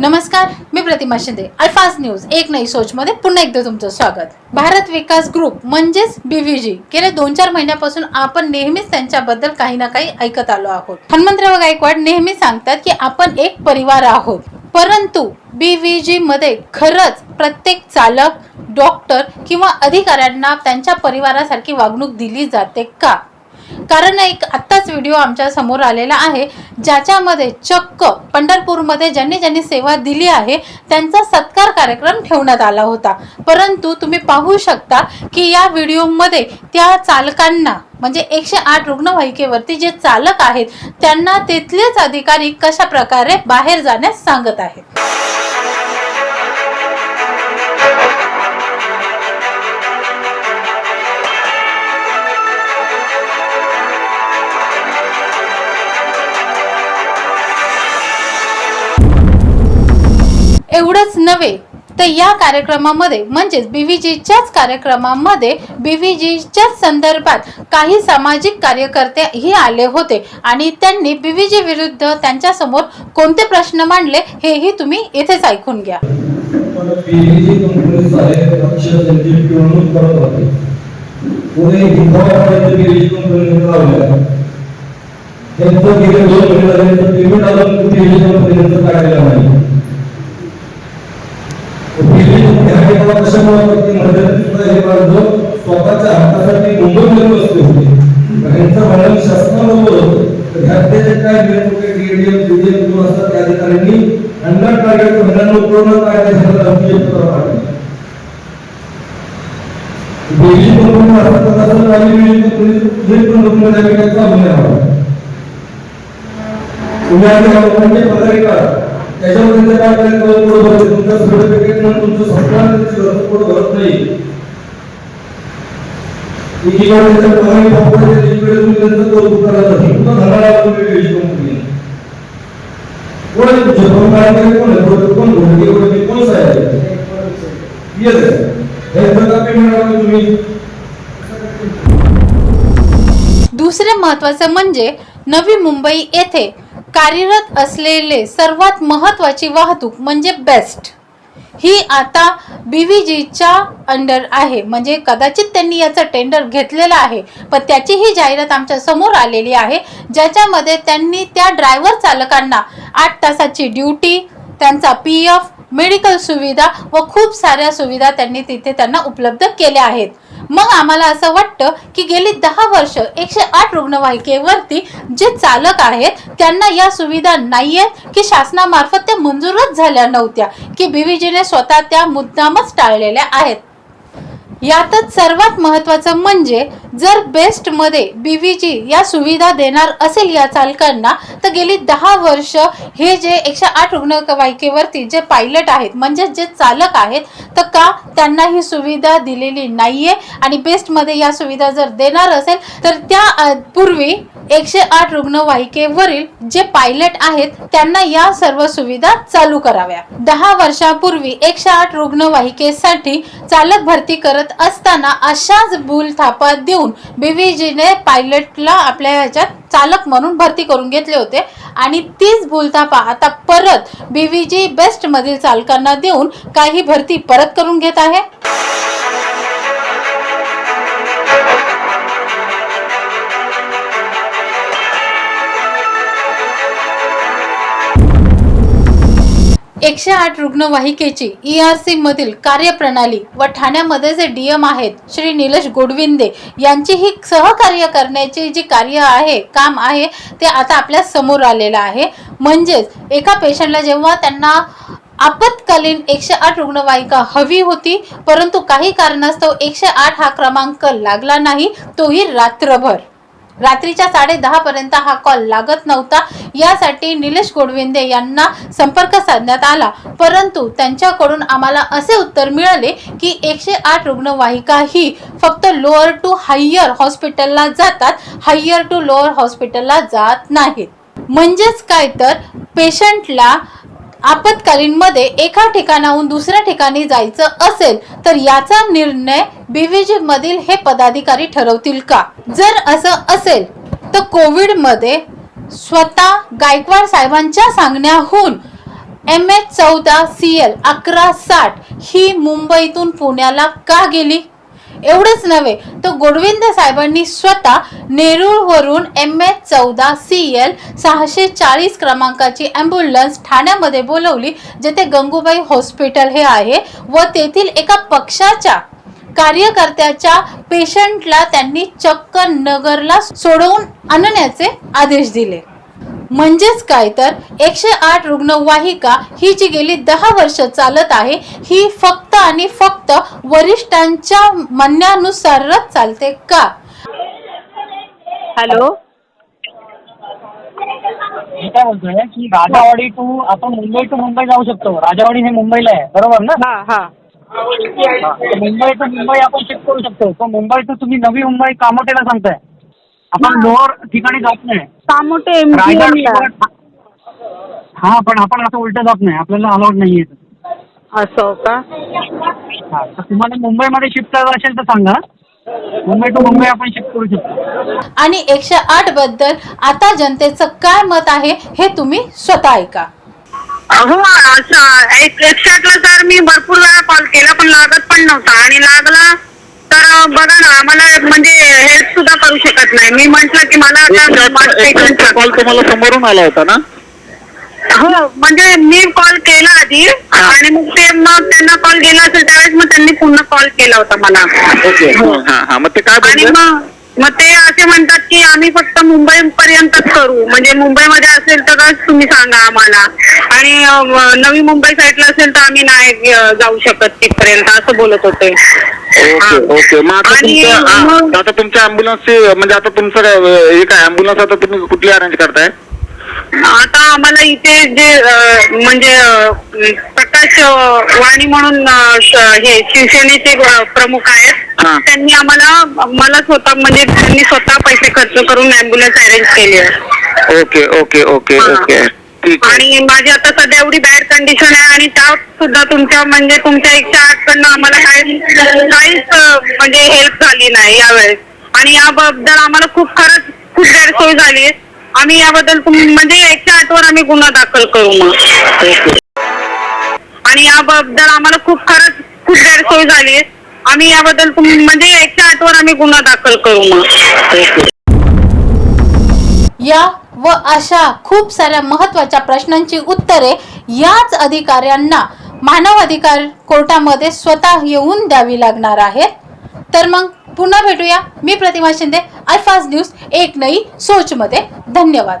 नमस्कार मी प्रतिमा शिंदे. अल्फाज न्यूज एक नई सोच मध्ये पुन्हा एकदा तुमचं स्वागत. भारत विकास ग्रुप म्हणजेच बीव्हीजी गेल्या दोन चार महिन्यापासून आपण नेहमीच त्यांच्याबद्दल काही ना काही ऐकत आलो आहोत. हनुमंतराव गायकवाड नेहमी सांगतात की आपण एक परिवार आहोत. परंतु बीव्हीजी मध्ये खरंच प्रत्येक चालक डॉक्टर किंवा अधिकाऱ्यांना त्यांच्या परिवारासारखी वागणूक दिली जाते का? कारण एक आत्ताच व्हिडिओ आमच्यासमोर आलेला आहे ज्याच्यामध्ये चक्क पंढरपूरमध्ये ज्यांनी ज्यांनी सेवा दिली आहे त्यांचा सत्कार कार्यक्रम ठेवण्यात आला होता. परंतु तुम्ही पाहू शकता की या व्हिडिओमध्ये त्या चालकांना म्हणजे एकशे आठ रुग्णवाहिकेवरती जे चालक आहेत त्यांना तिथलेच अधिकारी कशा प्रकारे बाहेर जाण्यास सांगत आहेत. एवढंच नव्हे. तर या कार्यक्रमामध्ये म्हणजेच बीव्हीजीच्याच कार्यक्रमामध्ये बीव्हीजीच्याच संदर्भात काही सामाजिक कार्यकर्तेही आले होते आणि त्यांनी बीव्हीजी विरुद्ध त्यांच्यासमोर कोणते प्रश्न मांडले हेही तुम्ही इथेच ऐकून घ्या. त्यांचं गेले दोन महिने झाले तर पेमेंट अजून पीएचडी काढलेलं नाही पीएचडी कंपनी हा केवळ कशामुळे करते मध्यंतरी हे स्वतःच्या मुंबईमध्ये बसले होते शासनाबरोबर होतं तर ह्यातले जे काय निवडणुके डीएडीएम किंवा असतात त्या अधिकाऱ्यांनी अंडर टार्गेट महिलांना बेली कंपनी असतात काही पण काय चालू नाही तुम्ही आता लोकांचे पगारी त्याच्यामध्ये ते काय करायचं पुढे भरते तुमचं सर्टिफिकेट म्हणून तुमचं त्याची गरज पुढे भरत नाही. एकीकडे त्याच्या एकीकडे तुम्ही त्यांचं कौतुक नाही पुन्हा धनाला तुम्ही कंपनी कोण आहे तुमचे? कोण कोण आहे? कोण कोण घोडके कोण साहेब येस. हे पेमेंट तुम्ही. दुसरे महत्त्वाचे म्हणजे नवी मुंबई येथे कार्यरत असलेले सर्वात महत्त्वाची वाहतूक म्हणजे बेस्ट. ही आता बीव्हीजीच्या अंडर आहे. म्हणजे कदाचित त्यांनी याचं टेंडर घेतलेलं आहे. पण त्याची ही जाहिरात आमच्यासमोर आलेली आहे. ज्याच्यामध्ये त्यांनी त्या ड्रायव्हर चालकांना आठ तासाची ड्युटी त्यांचा पी एफ मेडिकल सुविधा व खूप साऱ्या सुविधा त्यांनी तिथे त्यांना उपलब्ध केल्या आहेत. मग आम्हाला असं वाटतं की गेली दहा वर्ष एकशे आठ रुग्णवाहिकेवरती जे चालक आहेत त्यांना या सुविधा नाही आहेत की शासनामार्फत त्या मंजूरच झाल्या नव्हत्या की बीव्हीजीने स्वतः त्या मुद्दामच टाळलेल्या आहेत. यातच सर्वात महत्वाचं म्हणजे जर बेस्टमध्ये बी वी जी या सुविधा देणार असेल या चालकांना तर गेली दहा वर्ष हे जे एकशे आठ रुग्णवाहिकेवरती जे पायलट आहेत म्हणजे जे चालक आहेत तर का त्यांना ही सुविधा दिलेली नाहीये? आणि बेस्टमध्ये या सुविधा जर देणार असेल तर त्या पूर्वी एकशे आठ रुग्णवाहिकेवरील जे पायलट आहेत त्यांना या सर्व सुविधा चालू कराव्या. दहा वर्षापूर्वी एकशे आठ रुग्णवाहिकेसाठी चालक भरती करत असताना अशाच भूल थापा देऊन बीव्हीजीने पायलटला आपल्या ह्याच्यात चालक म्हणून भरती करून घेतले होते. आणि तीच भूलथापा आता परत बीव्हीजी बेस्टमधील चालकांना देऊन काही भरती परत करून घेत आहे. एकशे आठ रुग्णवाहिकेची ई आर सी मधील कार्यप्रणाली व ठाण्यामध्ये जे डी एम आहेत श्री निलेश गोडविंदे यांची ही सहकार्य करण्याचे जी कार्य आहे काम आहे ते आता आपल्यासमोर आलेलं आहे. म्हणजेच एका पेशंटला जेव्हा त्यांना आपत्कालीन एकशे आठ रुग्णवाहिका हवी होती परंतु काही कारणास्तव एकशे आठ हा क्रमांक लागला नाही तोही रात्रभर. रात्रीच्या साडे दहा पर्यंत हा कॉल लागत नव्हता. यासाठी निलेश गोडविंदे यांना संपर्क साधण्यात आला. परंतु त्यांच्याकडून आम्हाला असे उत्तर मिळाले की एकशे आठ रुग्णवाहिका ही फक्त लोअर टू हायर हॉस्पिटलला जातात हायर टू लोअर हॉस्पिटलला जात नाहीत. म्हणजेच काय तर पेशंटला आपत्कालीन मध्ये एका ठिकाणाहून दुसऱ्या ठिकाणी जायचं असेल तर याचा निर्णय बीव्हीजी मधील हे पदाधिकारी ठरवतील का? जर असं असेल तर कोविडमध्ये स्वतः गायकवाड साहेबांच्या सांगण्याहून एम एच चौदा सी एल अकरा साठ ही मुंबईतून पुण्याला का गेली? एवढंच नव्हे तर गोडविंद साहेबांनी स्वतः नेरूळवरून एम एच चौदा सी एल सहाशे चाळीस क्रमांकाची ॲम्ब्युलन्स ठाण्यामध्ये बोलवली जेथे गंगूबाई हॉस्पिटल हे आहे व तेथील एका पक्षाच्या कार्यकर्त्याच्या पेशंटला त्यांनी चक्क नगरला सोडवून आणण्याचे आदेश दिले. म्हणजेच काय? तर एकशे आठ रुग्णवाहिका ही जी गेली दहा वर्ष चालत आहे ही फक्त आणि फक्त वरिष्ठांच्या म्हणण्यानुसारच चालते का? हॅलो? मी काय बोलतोय की राजावाडी टू आपण मुंबई टू मुंबई जाऊ शकतो. राजावाडी हे मुंबईला आहे बरोबर ना? हा हा. हा. तर मुंबई टू मुंबई आपण शिफ्ट करू शकतो. पण मुंबई टू तुम्ही नवी मुंबई कामोठ्याला सांगताय. आपण लोअर ठिकाणी जात नाही. हा पण आपण असं उलट जात नाही. आपल्याला अलाउड नाहीये असं का? हा तर तुम्हाला मुंबईमध्ये शिफ्ट करायचं असेल तर सांगा. मुंबई टू मुंबई आपण शिफ्ट करू शकतो. आणि एकशे आठबद्दल आता जनतेचं काय मत आहे हे तुम्ही स्वतः ऐका. हो असं एक एकशे आठला तर मी भरपूर वेळा कॉल केला पण लागत पण नव्हता. आणि लागला आम्हाला म्हणजे हेल्प सुद्धा करू शकत नाही. मी म्हंटल की मला आता कॉल तुम्हाला समोरून आला होता ना? हो म्हणजे मी कॉल केला आधी आणि मग ते मग त्यांना कॉल गेला असेल त्यावेळेस मग त्यांनी पुन्हा कॉल केला होता मला. ओके हा. हा मग ते काय आणि बोलले? मग मग ते असे म्हणतात की आम्ही फक्त मुंबई पर्यंतच करू. म्हणजे मुंबईमध्ये असेल तरच तुम्ही सांगा आम्हाला. आणि अं, नवी मुंबई साईडला असेल तर आम्ही नाही अं, जाऊ शकत तिथपर्यंत असं बोलत होते. Okay okay. मग आता आणि तुमच्या मग- आता तुमच्या अँब्युलन्सची म्हणजे आता तुमचं काय हे काय अँब्युलन्स आता तुम्ही कुठली अरेंज करताय? आता आम्हाला इथे जे अं, म्हणजे अं, प्रकाश अं, वाणी म्हणून अं, श- हे शिवसेनेचे अं, प्रमुख हा. आहेत त्यांनी आम्हाला मला स्वतः म्हणजे त्यांनी स्वतः पैसे खर्च करून अँब्युलन्स अरेंज केली आहे. ओके ओके ओके हा. ओके. आणि माझी आता सध्या एवढी बॅड कंडिशन आहे आणि त्यात सुद्धा तुमच्या म्हणजे तुमच्या एकशे आठ कडनं आम्हाला काही काहीच म्हणजे हेल्प झाली नाही यावेळेस. आणि याबद्दल आम्हाला खूप खरंच खूप गैरसोय झाली आहे. आम्ही याबद्दल म्हणजे एकशे आठ वर आम्ही गुन्हा दाखल करू मग. आणि याबद्दल आम्हाला खूप खरंच खूप गैरसोय झाली आहे. आम्ही याबद्दल म्हणजे एकशे आठ वर आम्ही गुन्हा दाखल करू मग. या व अशा खूप साऱ्या महत्त्वाच्या प्रश्नांची उत्तरे याच अधिकाऱ्यांना मानव अधिकार कोर्टामध्ये स्वतः येऊन द्यावी लागणार आहेत. तर मग पुन्हा भेटूया. मी प्रतिमा शिंदे अल्फाज न्यूज एक नई सोचमध्ये. धन्यवाद.